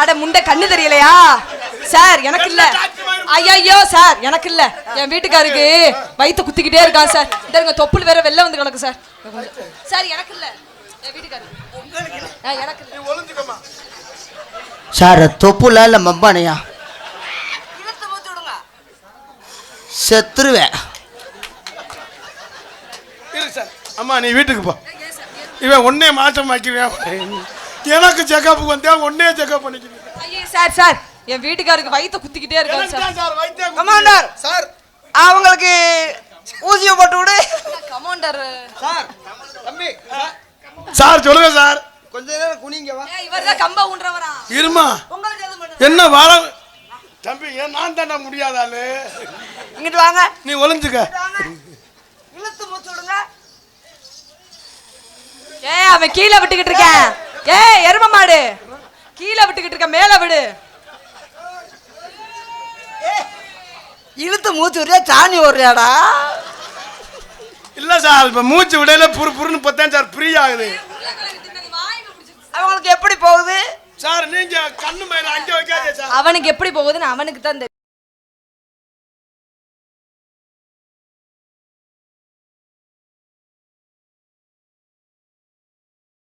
அட முண்டை கண்ணு தெரியலையா? சார் எனக்கு இல்ல. ஐயோ சார் எனக்கு இல்ல. என் வீட்டுக்காருக்கு வயித்தை குத்திக்கிட்டே இருக்கான் சார். இந்த தொப்புள் வேற வெளில வந்து கிடக்கு சார். சார் எனக்கு இல்ல. என் வீட்டுக்காரு ஆ, எனக்கு இல்ல. நீ ஒளிஞ்சுக்கம்மா. சார் தொப்புல இல்லை மம்பானையா செத்துருவேன். இரு சார். அம்மா நீ வீட்டுக்கு போ. இவன் ஒன்னே மாற்றம் ஆக்கிடுவேன் எனக்கு செக்கப் வந்தேன் ஒன்னே செக்கப் பண்ணிக்கிறேன். ஐயே சார் சார். என் வீட்டுக்காருக்கு வயித்தை குத்திக்கிட்டே இருக்கான் எனக்கு சார் சார். வைத்தியம் கமாண்டர். சார். அவங்களுக்கு ஊசியை போட்டு விடு. கமாண்டர். சார் தம்பி சார். சொல்லுங்க சார். கொஞ்ச நேரம் குனிங்க வா. இவர் தான் கம்ப ஊன்றவரா? இருமா. உங்களுக்கு எதுவும் பண்ணு. என்ன வாரம் தம்பி ஏன் நான் தானே முடியாதாலு இங்கிட்டு வாங்க. நீ ஒளிஞ்சுக்க. இழுத்து மூச்சு விடுங்க. ஏ அவன் கீழே விட்டுக்கிட்டு இருக்கேன். ஏ எரும மாடு. கீழே விட்டுக்கிட்டு இருக்க மேல விடு. இழுத்து மூச்சு விடுறியா? சாணி விடுறியாடா இல்ல சார் இப்ப மூச்சு விடையில புரு புருன்னு பார்த்தேன் சார் ஃப்ரீ ஆகுது. அவங்களுக்கு எப்படி போகுது? சார் நீங்க கண்ணு மேல அங்க வைக்காதே சார். அவனுக்கு எப்படி போகுதுன்னு அவனுக்கு தான் தெரியும்.